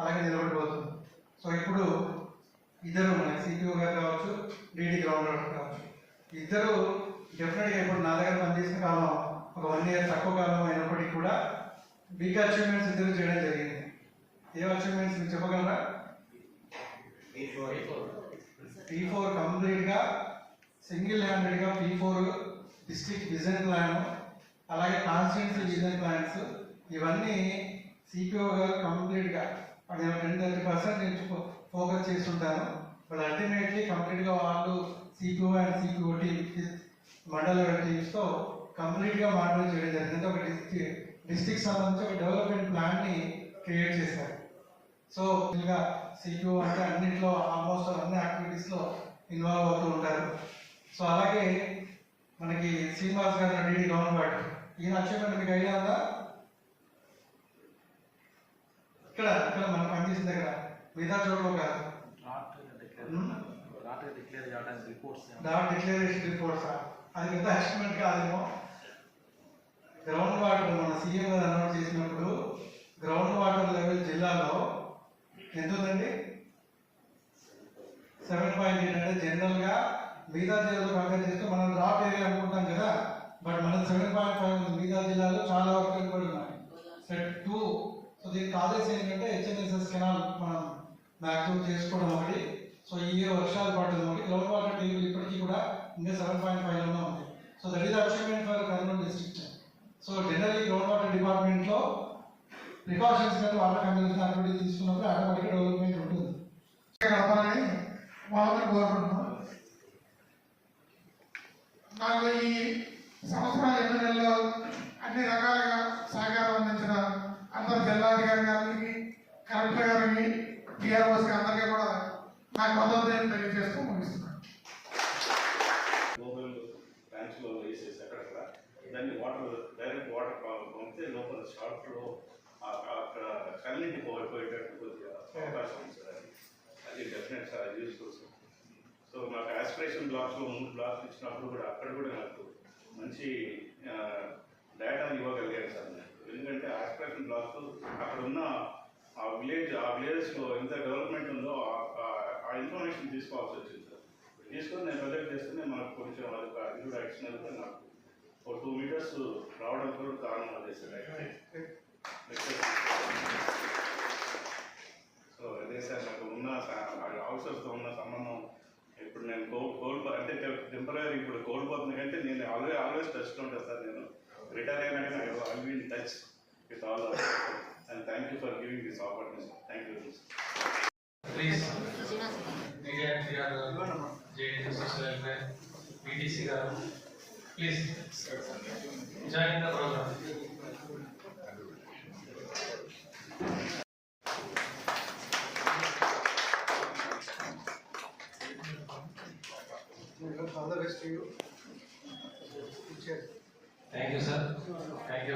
అలాగే నిలబడిపోతుంది. సో ఇప్పుడు ఇద్దరు మన సిపిఓ గారు కావచ్చు డీడీ గ్రౌండ్ కావచ్చు ఇద్దరు డెఫినెట్గా ఇప్పుడు నా దగ్గర పనిచేసిన కాలం ఒక వన్ ఇయర్ తక్కువ కాలం అయినప్పటికీ కూడా బిగ్ అచీవ్మెంట్స్ ఇద్దరు చేయడం జరిగింది. ఏ అచీవ్మెంట్స్ మీరు చెప్పగలరా? పీ ఫోర్ కంప్లీట్గా సింగిల్ హ్యాండెడ్గా P four district vision plan అలాగే కాన్స్టిట్యూన్సీ విజన్ ప్లాన్స్ ఇవన్నీ సిపిఓ గారు కంప్లీట్గా నేను టెన్ థర్టీ పర్సెంట్ నేను ఫోకస్ చేస్తుంటాను. బట్ అల్టిమేట్లీ కంప్లీట్గా వాళ్ళు సిపిఓ అండ్ సిపిఓ టీమ్ మండల టీమ్స్తో కంప్లీట్గా మానిటర్ చేయడం జరిగింది. ఒక డిస్ట్రిక్ట్ డిస్ట్రిక్ట్ సంబంధించి ఒక డెవలప్మెంట్ ప్లాన్ని క్రియేట్ చేశారు. సో ఇంకా సిపిఓ అంటే అన్నింటిలో ఆల్మోస్ట్ అన్ని యాక్టివిటీస్లో ఇన్వాల్వ్ అవుతూ ఉంటారు. సో అలాగే మనకి శ్రీనివాస్ గారు డీడీ గవర్నమెంట్. ఈయన అచీవ్మెంట్ మీకు ఐడియా ఉందా? ఇక్కడ ఇక్కడ మనం పనిచేసిన దగ్గర మిగతా చోట్ల కాదు Hmm? డిక్లేర్ చేయడానికి రిపోర్ట్స్ డాట్ డిక్లరేషన్ రిపోర్ట్స్ అది పెద్ద అచీవ్మెంట్ కాదేమో. గ్రౌండ్ వాటర్ మన సీఎం గారు అనౌన్స్ చేసినప్పుడు గ్రౌండ్ వాటర్ లెవెల్ జిల్లాలో ఎంత ఉందండి సెవెన్ పాయింట్ ఎయిట్ అంటే జనరల్గా మిగతా జిల్లాలో కంపేర్ చేస్తే మనం డ్రాప్ ఏరియా అనుకుంటాం కదా బట్ మన సెవెన్ పాయింట్ ఫైవ్ ఉంది మిగతా జిల్లాలో చాలా వరకు ఉన్నాయి. సెట్ దీనికి ఆదేశం ఏంటంటే హెచ్ఎన్ఎస్ఎస్ కెనాల్ మనం మ్యాక్సిమం చేసుకోవడం ఒకటి. సో ఈ ఇయర్ వర్షాలు పడడం ఒకటి. గ్రౌండ్ వాటర్ టేబుల్ ఇప్పటికీ కూడా ఇంకా సెవెన్ పాయింట్ ఫైవ్లోనే ఉంది. So that is achievement for Kurnool district so generally ground water డిపార్ట్మెంట్లో ప్రికాషన్స్ కానీ వాటర్ కంపెనీస్ అటువంటి తీసుకున్నప్పుడు ఆటోమేటిక్ డెవలప్మెంట్ ఉంటుంది. కలపాలని వాళ్ళని కోరుకుంటున్నాం నాకు ఈ సంవత్సరం ఎనిమిది నెలలో అన్ని రకాలుగా జిల్లాధికారి గారికి కలెక్టర్ గారికి టీఆర్ఓస్కి అందరికీ కూడా నా కొత్త తెలియజేస్తూ ముగిస్తున్నాను. వేసేసి దాన్ని వాటర్ డైరెక్ట్ వాటర్ పంపితే లోపల షార్ట్ అక్కడ పోయిపోయేటట్టు కొద్దిగా అవకాశం ఉంది సార్ అది. అది definite sir useful sir so నాకు ఆస్పిరేషన్ బ్లాక్స్లో ముందు మూడు బ్లాక్స్ ఇచ్చినప్పుడు కూడా అక్కడ కూడా నాకు మంచి డేటా ఇవ్వగలిగాను సార్ నేను. ఎందుకంటే ఆస్పిరేషన్ బ్లాక్స్ అక్కడ ఉన్న ఆ విలేజ్ ఆ విలేజెస్లో ఎంత డెవలప్మెంట్ ఉందో ఆ- ఇన్ఫర్మేషన్ తీసుకోవాల్సి వచ్చింది సార్. తీసుకొని నేను ప్రొజెక్ట్ చేస్తేనే మనకు కొంచెం అది ఒక అడిషనల్గా నాకు ఒక టూ మీటర్స్ రావడం కూడా కారణం అదే సార్. సో అదే సార్ నాకు ఉన్న హౌసెస్తో ఉన్న సంబంధం ఇప్పుడు నేను కో కోల్పో అంటే టెంపరీ ఇప్పుడు కోల్పోతున్న కంటే నేను ఆల్వేస్ ఆల్వేస్ టచ్లో ఉంటాను సార్ నేను. రిటైర్ అయినా I will touch with all and thank you for giving this opportunity thank you please DRT గారు జేడీ సోషల్ వెల్ఫేర్ పీటీసీ గారు please join the program all the best you thank you